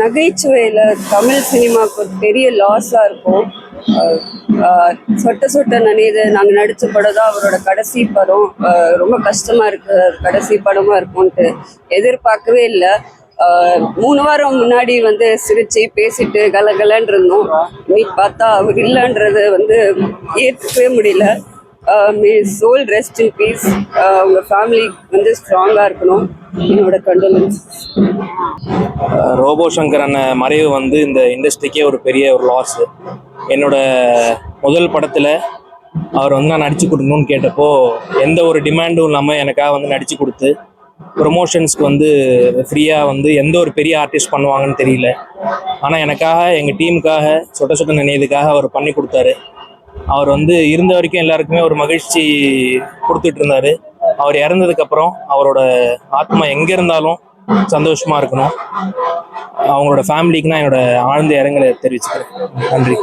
நகைச்சுவையில் தமிழ் சினிமாவுக்கு ஒரு பெரிய லாஸாக இருக்கும். சொட்ட சொட்ட நனையுது நாங்கள் நடித்த படம் தான் அவரோட கடைசி படம். ரொம்ப கஷ்டமாக இருக்கு கடைசி படமாக இருக்கும்ன்ட்டு எதிர்பார்க்கவே இல்லை. மூணு வாரம் முன்னாடி வந்து சிரிச்சு பேசிட்டு கலகலன்னு இருந்தோம். இன்னைக்கு பார்த்தா அவர் இல்லைன்றது வந்து ஏற்றுக்கவே முடியல. May soul rest in peace அவங்க ஃபேமிலி வந்து ஸ்ட்ராங்காக இருக்கணும். என்னோட கண்டோலன்ஸ் ரோபோ சங்கர் அண்ணன் மறைவு வந்து இந்த இண்டஸ்ட்ரிக்கே ஒரு பெரிய ஒரு லாஸ் என்னோட முதல் படத்தில் அவர் வந்து நான் நடிச்சு கொடுக்கணும்னு கேட்டப்போ எந்த ஒரு டிமாண்டும் இல்லாமல் எனக்காக வந்து நடிச்சு கொடுத்து ப்ரொமோஷன்ஸ்க்கு வந்து ஃப்ரீயாக வந்து எந்த ஒரு பெரிய ஆர்டிஸ்ட் பண்ணுவாங்கன்னு தெரியல. ஆனால் எனக்காக எங்கள் டீமுக்காக சொட்ட சொட்ட நினைவுக்காக அவர் பண்ணி கொடுத்தாரு. அவர் வந்து இருந்த வரைக்கும் எல்லாருக்குமே ஒரு மகிழ்ச்சி கொடுத்துட்டு இருந்தாரு. அவர் இறந்ததுக்கப்புறம் அவரோட ஆத்மா எங்கே இருந்தாலும் சந்தோஷமா இருக்கணும். அவங்களோட ஃபேமிலிக்கு நான் என்னோட ஆழ்ந்த இரங்கலை தெரிவிச்சுக்கிறேன். நன்றி.